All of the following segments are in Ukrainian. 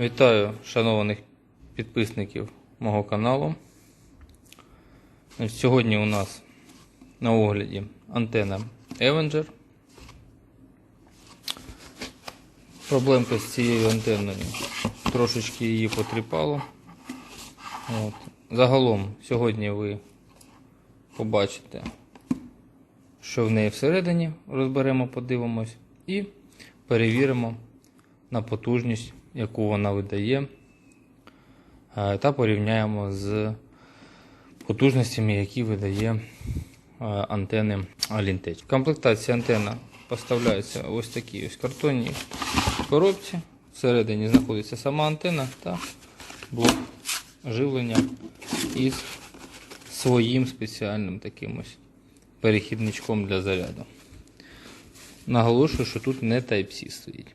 Вітаю шанованих підписників мого каналу. Сьогодні у нас на огляді антена Avenger. Проблемка з цією антенною. Трошечки її потріпало. От. Загалом сьогодні ви побачите, що в неї всередині розберемо, подивимось і перевіримо на потужність, яку вона видає, е, та порівняємо з потужностями, які видає е, антени Alintech. Комплектація антенна поставляється ось такі ось картонні коробці. Всередині знаходиться сама антенна та блок живлення із своїм спеціальним таким ось перехідничком для заряду. Наголошую, що тут не Type-C стоїть.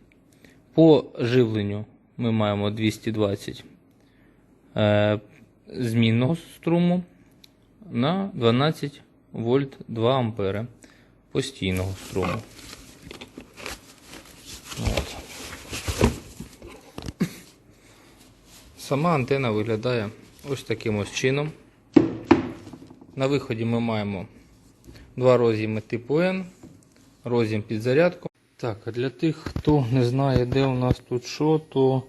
По живленню ми маємо 220 е, змінного струму на 12 вольт 2 ампери постійного струму. От. Сама антена виглядає ось таким ось чином. На виході ми маємо два роз'єми типу N, роз'єм під зарядку. Так, а для тих, хто не знає, де у нас тут що, то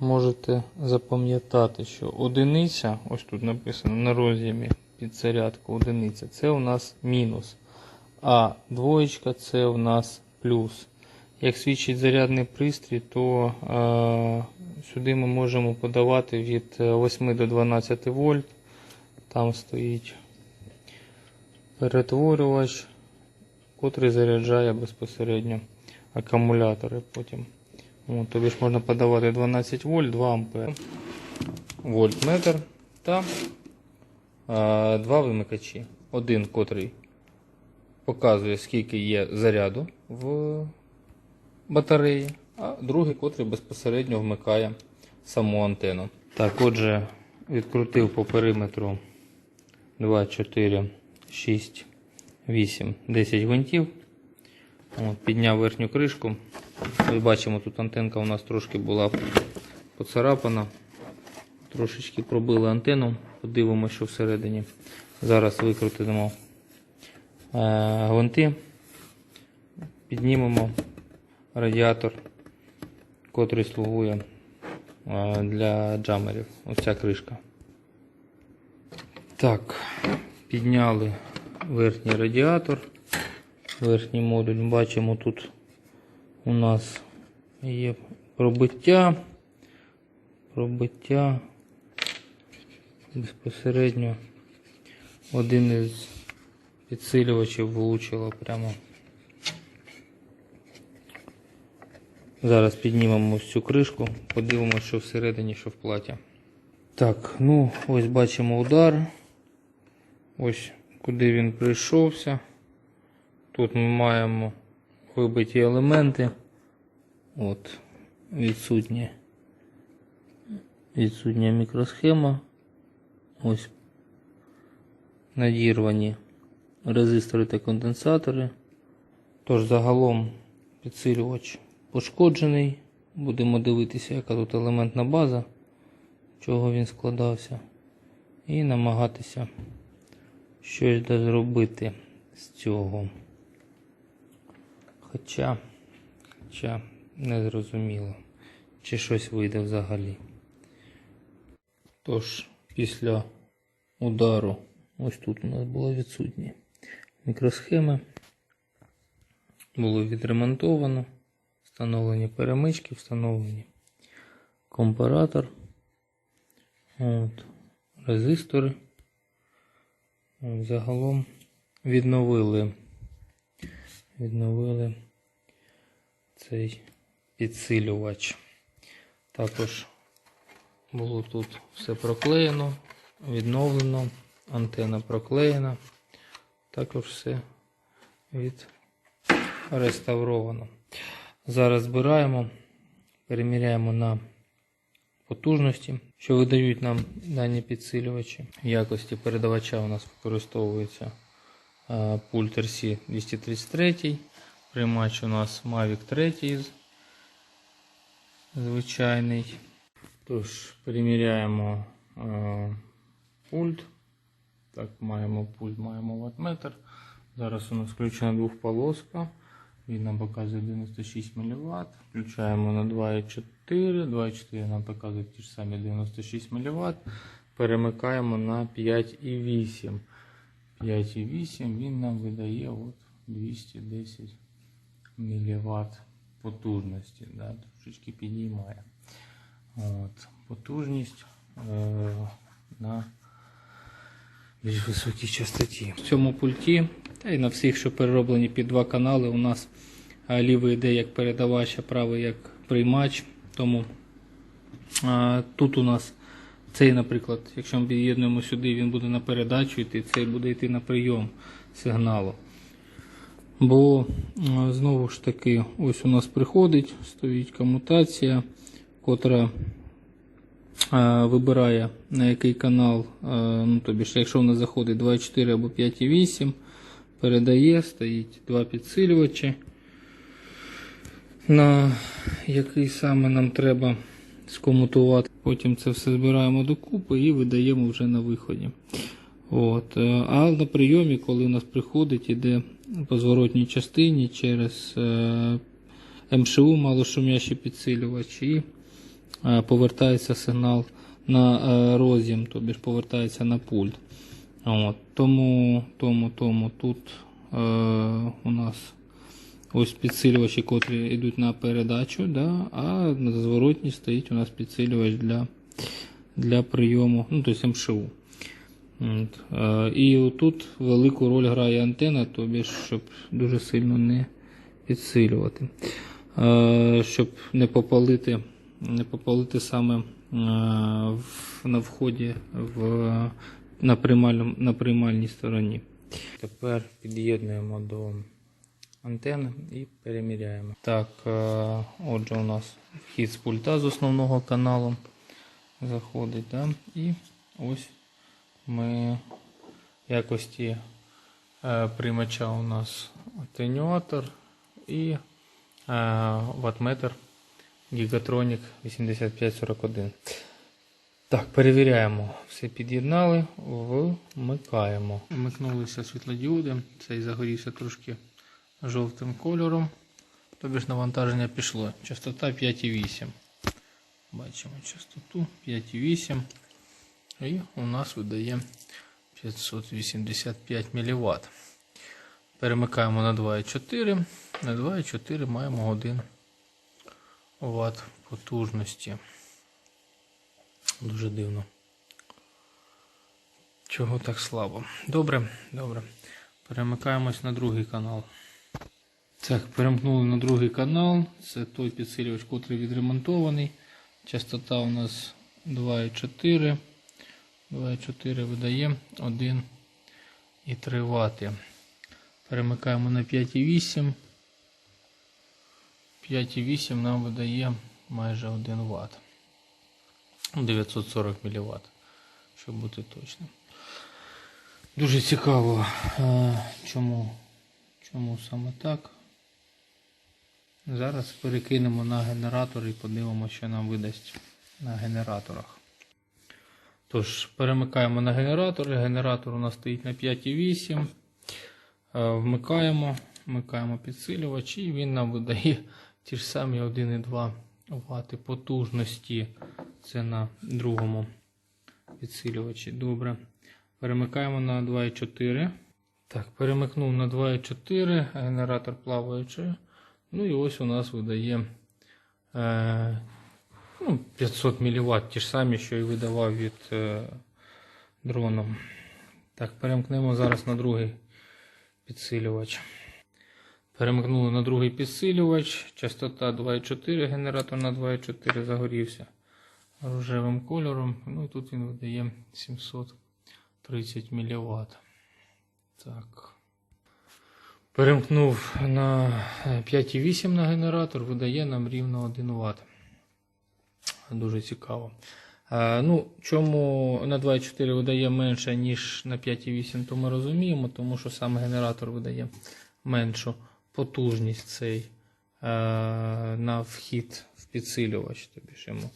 можете запам'ятати, що одиниця, ось тут написано на роз'ємі під зарядку одиниця, це у нас мінус. А двоєчка це у нас плюс. Як свідчить зарядний пристрій, то е, сюди ми можемо подавати від 8 до 12 вольт. Там стоїть перетворювач, котрий заряджає безпосередньо акумулятори потім. От, тобі ж можна подавати 12 вольт, 2 ампер. Вольтметр та а, два вимикачі. Один, котрий показує, скільки є заряду в батареї, а другий, котрий безпосередньо вмикає саму антенну. Так, отже, відкрутив по периметру 2, 4, 6, 8, 10 гвинтів. От, підняв верхню кришку. Ми бачимо, тут антенка у нас трошки була поцарапана. Трошечки пробили антенну. Подивимося, що всередині. Зараз викрутимо е, гвинти. Піднімемо радіатор, котрий слугує е, для джамерів. Ось ця кришка. Так, підняли верхній радіатор, верхній модуль. Бачимо, тут у нас є пробиття, пробиття безпосередньо один із підсилювачів влучило прямо. Зараз піднімемо цю кришку, подивимося, що всередині, що в платі. Так, ну ось бачимо удар. Ось куди він прийшовся. Тут ми маємо вибиті елементи. От, відсутні. Відсутня мікросхема. Ось надірвані резистори та конденсатори. Тож загалом підсилювач пошкоджений. Будемо дивитися, яка тут елементна база, чого він складався. І намагатися щось зробити з цього. Хоча, хоча не зрозуміло, чи щось вийде взагалі. Тож, після удару, ось тут у нас було відсутні мікросхеми. Було відремонтовано, встановлені перемички, встановлені компаратор, от, резистори. От, Загалом відновили, відновили цей підсилювач. Також було тут все проклеєно, відновлено, антенна проклеєна, також все відреставровано. Зараз збираємо, переміряємо на потужності, що видають нам дані підсилювачі. В якості передавача у нас використовується пульт RC 233. Приймач у нас Mavic 3 звичайний. Тож, переміряємо е, пульт. Так, маємо пульт, маємо ваттметр. Зараз у нас включена двохполоска. Він нам показує 96 мВт. Включаємо на 2,4. 2,4 нам показує ті ж самі 96 мВт. Перемикаємо на 5,8. 5,8 він нам видає от 210 мВт потужності. Да? Трошечки підіймає. От. Потужність е, на більш високій частоті. В цьому пульті, та й на всіх, що перероблені під два канали, у нас лівий йде як передавач, а правий як приймач. Тому а, тут у нас цей, наприклад, якщо ми під'єднуємо сюди, він буде на передачу йти, цей буде йти на прийом сигналу. Бо знову ж таки, ось у нас приходить, стоїть комутація, котра е, вибирає на який канал, е, ну тобі ж, якщо в нас заходить 2,4 або 5,8, передає, стоїть два підсилювачі, на який саме нам треба скомутувати. Потім це все збираємо докупи і видаємо вже на виході. От. е, А на прийомі, коли у нас приходить, іде по зворотній частині через е, МШУ малошумящий підсилювач і е, повертається сигнал на е, роз'єм, тобі ж повертається на пульт. От. Тому, тому, тому тут е, у нас ось підсилювачі, котрі йдуть на передачу, да, а на зворотній стоїть у нас підсилювач для, для прийому, ну, тобто МШУ. От. Е, І тут велику роль грає антена, тобі ж, щоб дуже сильно не підсилювати. Е, Щоб не попалити, не попалити саме е, на вході в, на, на приймальній стороні. Тепер під'єднуємо до антени і переміряємо. Так, е, отже, у нас вхід з пульта з основного каналу заходить. Да? І ось ми якості е, приймача у нас атенюатор і ваттметр Gigatronic 8541. Так, перевіряємо. Все під'єднали, вмикаємо. Вмикнулися світлодіоди. Цей загорівся трошки жовтим кольором. Тобі ж навантаження пішло. Частота 5,8. Бачимо частоту 5,8. І у нас видає 585 мВт. Перемикаємо на 2,4. На 2,4 маємо 1 Вт потужності. Дуже дивно. Чого так слабо? Добре, добре. Перемикаємось на другий канал. Так, перемкнули на другий канал. Це той підсилювач, котрий відремонтований. Частота у нас 2,4. 2,4 видає 1,3 Вт. Перемикаємо на 5,8. 5,8 нам видає майже 1 Вт. 940 мВт, щоб бути точним. Дуже цікаво, е, чому, чому саме так. Зараз перекинемо на генератор і подивимося, що нам видасть на генераторах. Тож, перемикаємо на генератор. Генератор у нас стоїть на 5,8. Е, Вмикаємо, вмикаємо підсилювач і він нам видає ті ж самі 1,2 Вт потужності. Це на другому підсилювачі. Добре. Перемикаємо на 2,4. Так, перемикнув на 2,4, генератор плаваючий. Ну і ось у нас видає е, ну, 500 мВт, ті ж самі, що і видавав від е, дрону. Так, перемкнемо зараз на другий підсилювач. Перемкнули на другий підсилювач. Частота 2,4, генератор на 2,4 загорівся рожевим кольором. Ну і тут він видає 730 мВт. Так. Перемкнув на 5,8 на генератор, видає нам рівно 1 Вт. Дуже цікаво. А, ну, Чому на 2,4 видає менше, ніж на 5,8, то ми розуміємо, тому що сам генератор видає меншу потужність цей а, на вхід в підсилювач. Тобі ж йому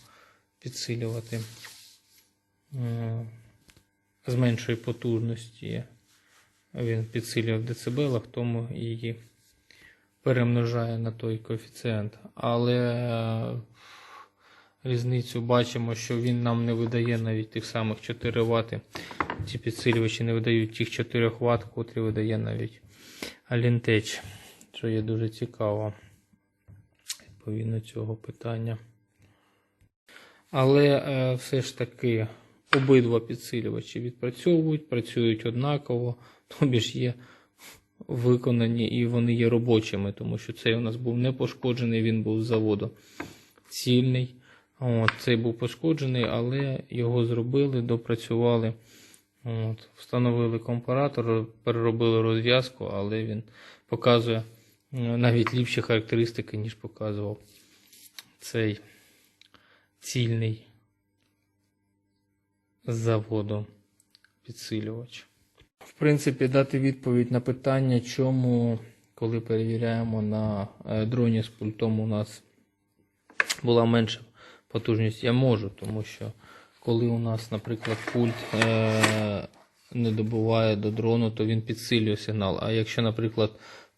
підсилювати е, з меншої потужності. Він підсилює в децибелах, тому її перемножає на той коефіцієнт. Але е, різницю бачимо, що він нам не видає навіть тих самих 4 Вт. Ці підсилювачі не видають тих 4 Вт, котрі видає навіть Alintech, що є дуже цікаво відповідно цього питання. Але е, все ж таки обидва підсилювачі відпрацьовують, працюють однаково, тобі ж є виконані і вони є робочими, тому що цей у нас був не пошкоджений, він був з заводу цільний. От, цей був пошкоджений, але його зробили, допрацювали. От, встановили компаратор, переробили розв'язку, але він показує навіть ліпші характеристики, ніж показував цей цільний заводу підсилювач. В принципі, дати відповідь на питання, чому, коли перевіряємо на е, дроні з пультом, у нас була менша потужність, я можу, тому що коли у нас, наприклад, пульт е- не добуває до дрону, то він підсилює сигнал. А якщо, наприклад,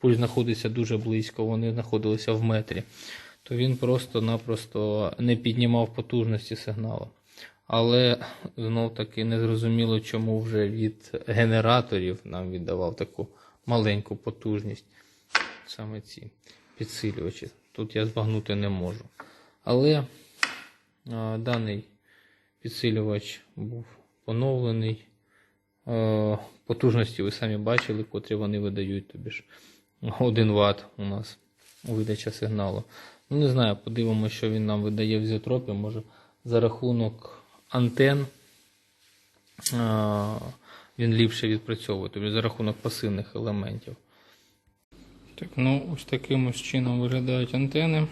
пульт знаходиться дуже близько, вони знаходилися в метрі, то він просто-напросто не піднімав потужності сигналу. Але знов таки незрозуміло, чому вже від генераторів нам віддавав таку маленьку потужність. Саме ці підсилювачі. Тут я збагнути не можу. Але а, даний підсилювач був поновлений. Е, потужності ви самі бачили, котрі вони видають. Тобі ж 1 Вт у нас видача сигналу. Ну, не знаю, подивимося, що він нам видає в зіотропі. Може за рахунок антен він ліпше відпрацьовує, тобто за рахунок пасивних елементів. Так, ну ось таким ось чином виглядають антени,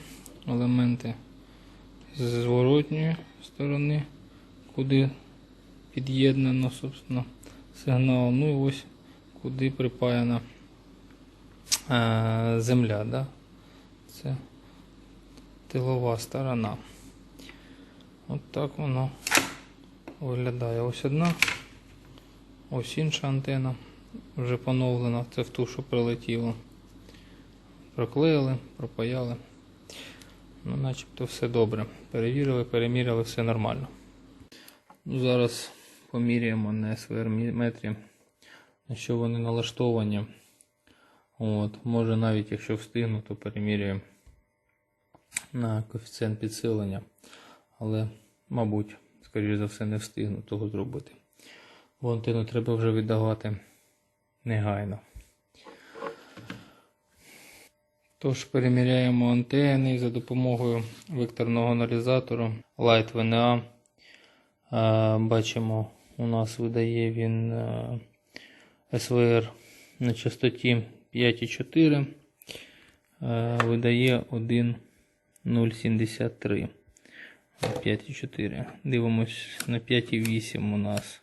елементи з зворотньої сторони, куди під'єднано, собственно, сигнал. Ну і ось куди припаяна земля. Да? Це тилова сторона. От так воно виглядає. Ось одна, ось інша антена вже поновлена. Це в ту, що прилетіло. Проклеїли, пропаяли. Ну, начебто все добре. Перевірили, переміряли, все нормально. Ну, Зараз поміряємо на SVR метрі, на що вони налаштовані. От, Може навіть якщо встигну, то перемірюємо на коефіцієнт підсилення. Але, мабуть, скоріш за все, не встигну того зробити. Бо антенну треба вже віддавати негайно. Тож переміряємо антени за допомогою векторного аналізатору Light VNA. Бачимо, у нас видає він е, SVR на частоті 5,4, е, видає 1,073. 5,4. Дивимось на 5,8 у нас.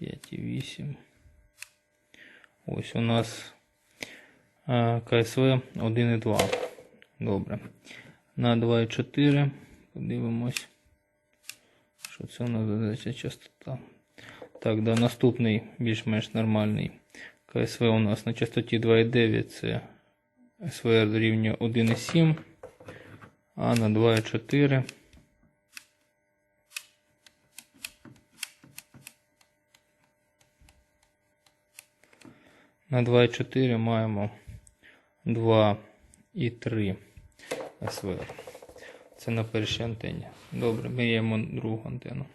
5,8. Ось у нас а, КСВ 1,2. Добре. На 2,4. Подивимось. Що це у нас задається частота. Так, да, наступний більш-менш нормальний. КСВ у нас на частоті 2,9 це СВР дорівнює 1,7 а на 2,4. На 2,4 маємо 2,3 СВР. Це на першій антенні. Добре, міряємо другу антенну.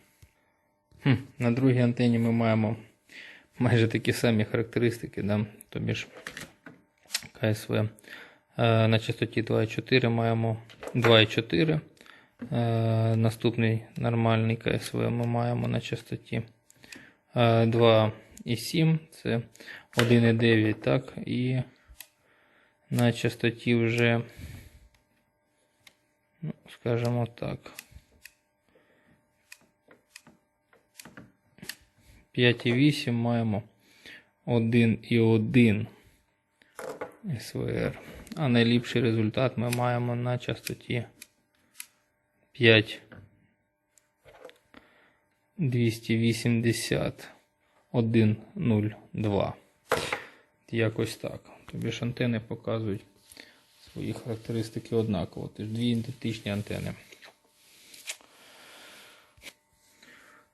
Хм, На другій антенні ми маємо майже такі самі характеристики, да? тобі ж КСВ. Е, На частоті 2,4 маємо 2,4. Е, Наступний нормальний КСВ ми маємо на частоті е, 2,7, це 1,9, так, і на частоті вже, ну, скажімо так, 5,8 маємо 1,1 СВР. А найліпший результат ми маємо на частоті 5 280 102. Якось так. Тобі ж антени показують свої характеристики однаково. Тож дві ідентичні антени.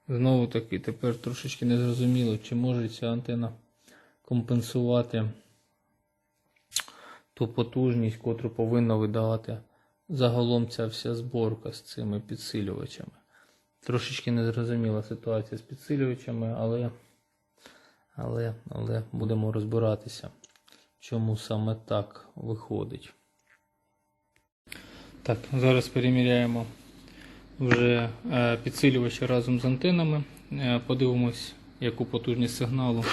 Знову таки, тепер трошечки незрозуміло, чи може ця антена компенсувати ту потужність, котру повинна видавати загалом ця вся зборка з цими підсилювачами. Трошечки незрозуміла ситуація з підсилювачами, але, але, але будемо розбиратися, чому саме так виходить. Так, зараз переміряємо вже е, підсилювачі разом з антенами. Е, Подивимось, яку потужність сигналу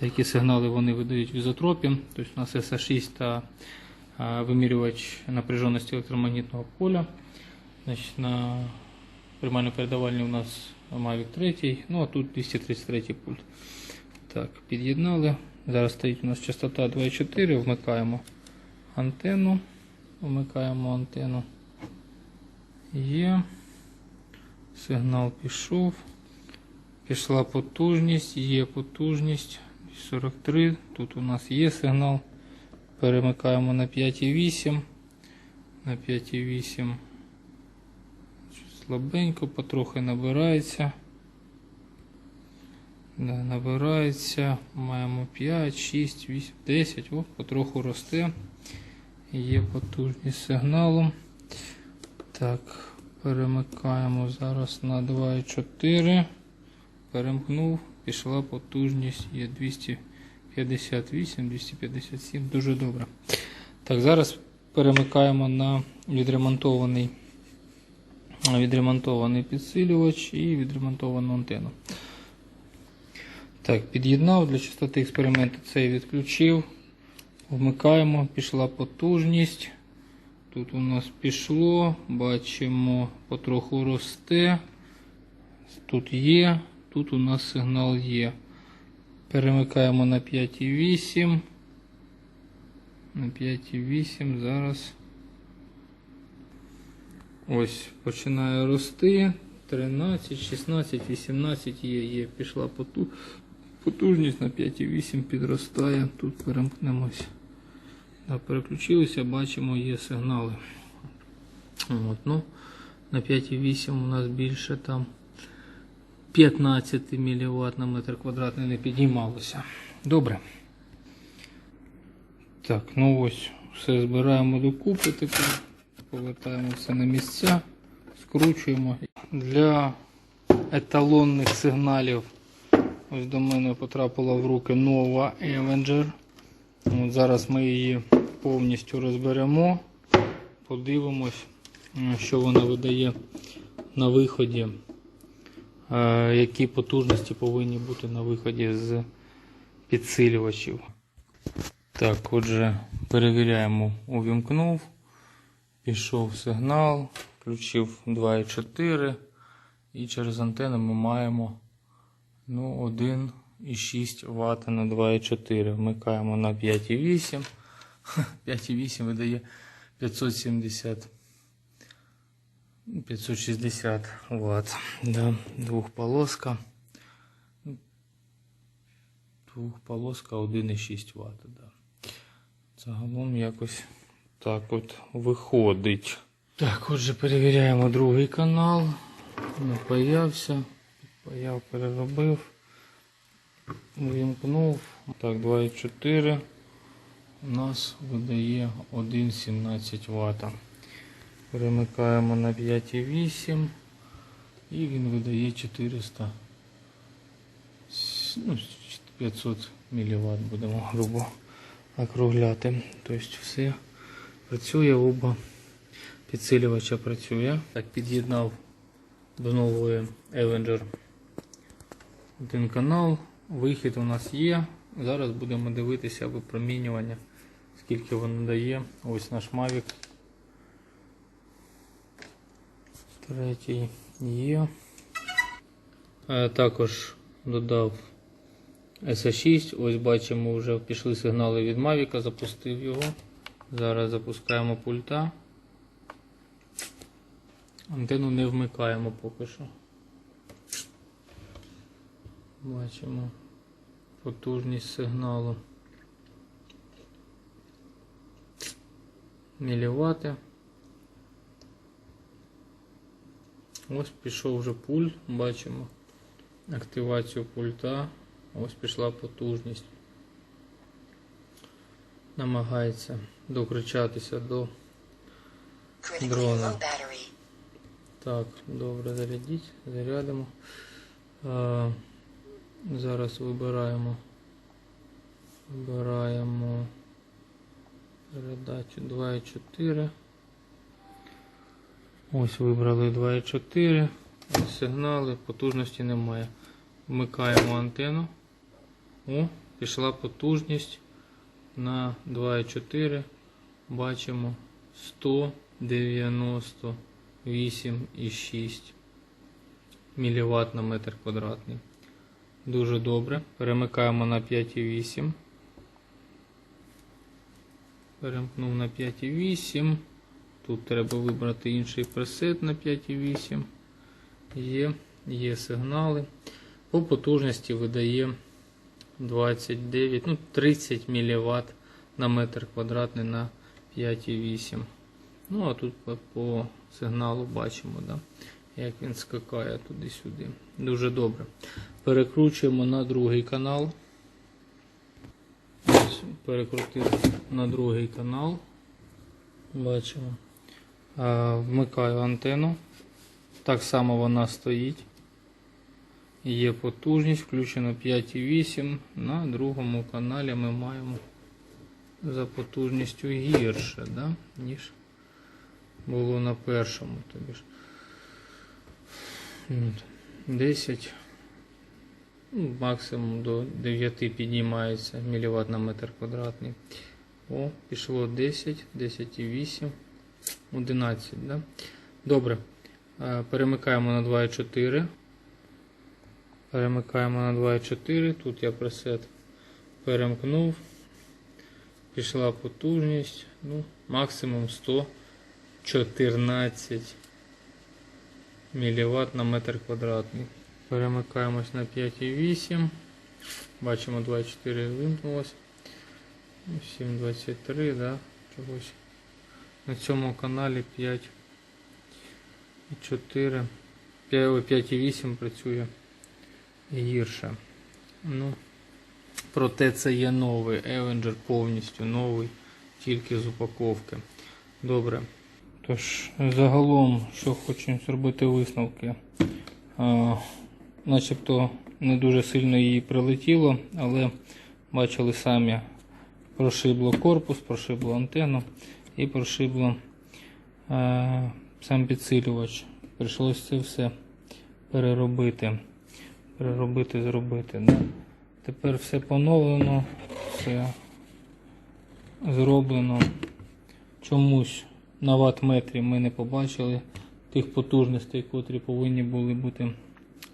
та які сигнали вони видають в ізотропі. Тобто у нас SA6 та е, вимірювач напряженості електромагнітного поля. Значить, на приймально-передавальні у нас Mavic 3, ну а тут 233 пульт. Так, під'єднали. Зараз стоїть у нас частота 2,4, вмикаємо антенну. Вмикаємо антенну. Є. Сигнал пішов. Пішла потужність, є потужність 43. Тут у нас є сигнал. Перемикаємо на 5,8. На 5,8. Слабенько, потрохи набирається. Да, набирається. Маємо 5, 6, 8, 10. О, потроху росте. Є потужність сигналу. Так, перемикаємо зараз на 2,4. Перемкнув, пішла потужність, є 258, 257, дуже добре. Так, зараз перемикаємо на відремонтований, відремонтований підсилювач і відремонтовану антенну. Так, під'єднав для чистоти експерименту цей відключив. Вмикаємо, пішла потужність. Тут у нас пішло, бачимо, потроху росте. Тут є, тут у нас сигнал є. Перемикаємо на 5,8. На 5,8 зараз. Ось починає рости. 13, 16, 18 є, є. Пішла потужність на 5,8 підростає. Тут перемкнемось. Да, переключилися, бачимо, є сигнали. От, ну, на 5,8 у нас більше там 15 мВт на метр квадратний не підіймалося. Добре. Так, ну ось, все збираємо докупи тепер. Повертаємо все на місця, скручуємо. Для еталонних сигналів ось до мене потрапила в руки нова Avenger. От зараз ми її повністю розберемо, подивимось, е, що вона видає на виході, е, які потужності повинні бути на виході з підсилювачів. Так, отже, перевіряємо, увімкнув, пішов сигнал, включив 2,4 і через антенну ми маємо ну, 1 і 6 Вт на 2,4. Вмикаємо на 5,8. 5,8 видає 570 560 Вт. Да, двохполоска. Двохполоска 1,6 Вт. Да. Загалом якось так от виходить. Так, отже, перевіряємо другий канал. Напаявся. Паяв, переробив. Вімкнув. Так, 2,4 у нас видає 1,17 Вт. Перемикаємо на 5,8 і він видає 400 ну, 500 мВт будемо грубо округляти. Тобто все працює, оба підсилювача працює. Так, під'єднав до нової Avenger один канал. Вихід у нас є. Зараз будемо дивитися випромінювання, скільки воно дає. Ось наш Mavic. Третій є. Е, Також додав SA6. Ось бачимо, вже пішли сигнали від Mavic, запустив його. Зараз запускаємо пульта. Антенну не вмикаємо поки що. Бачимо потужність сигналу. Мілівати. Ось пішов вже пульт, бачимо активацію пульта. Ось пішла потужність. Намагається докричатися до Дрона. Так, добре, зарядіть, зарядимо. Зараз вибираємо. Вибираємо передачу 2.4. Ось вибрали 2.4. Сигнали, потужності немає. Вмикаємо антенну. О, пішла потужність на 2.4. Бачимо 198,6 мВт на метр квадратний. Дуже добре. Перемикаємо на 5,8. Перемкнув на 5,8. Тут треба вибрати інший пресет на 5,8. Є, є сигнали. По потужності видає 29, ну 30 мВт на метр квадратний на 5,8. Ну, а тут по, сигналу бачимо, да, як він скакає туди-сюди. Дуже добре. Перекручуємо на другий канал. Ось, перекрутив на другий канал. Бачимо. Вмикаю антенну. Так само вона стоїть. Є потужність, включено 5,8. На другому каналі ми маємо за потужністю гірше, да? ніж було на першому. Тобі ж. М, 10, ну, максимум до 9 піднімається мВт на метр квадратний. О, пішло 10, 10,8, 11. Да? Добре. Е, Перемикаємо на 2,4. Перемикаємо на 2,4. Тут я пресет перемкнув. Пішла потужність. Ну, максимум 114 мВт на метр квадратний. Перемикаємось на 5,8. Бачимо 2,4 вимкнулося. 7,23, да, чогось. На цьому каналі 5 і 4. 5,8 працює гірше. Ну, проте це є новий Avenger повністю новий, тільки з упаковки. Добре. Тож, загалом, що хочу зробити висновки. А, начебто не дуже сильно її прилетіло, але бачили самі, прошибло корпус, прошибло антенну і прошибло е, сам підсилювач. Прийшлося це все переробити. Переробити, зробити. Да? Тепер все поновлено, все зроблено. Чомусь на ватт-метрі ми не побачили тих потужностей, котрі повинні були бути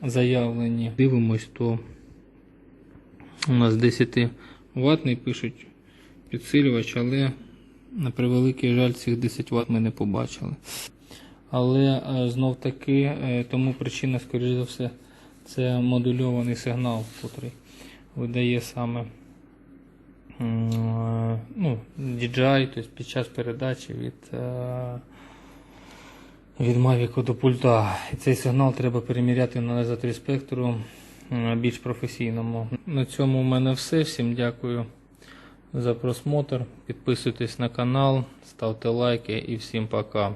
заявлені. Дивимось, то у нас 10 ватний пишуть підсилювач, але на превеликий жаль цих 10 Вт ми не побачили. Але е, знов таки, е, тому причина, скоріш за все, це модульований сигнал, який видає саме ну, DJI, тобто під час передачі від, е, від Mavic до пульта. І цей сигнал треба переміряти на лезаторі спектру більш професійному. На цьому у мене все. Всім дякую за просмотр. Підписуйтесь на канал, ставте лайки і всім пока.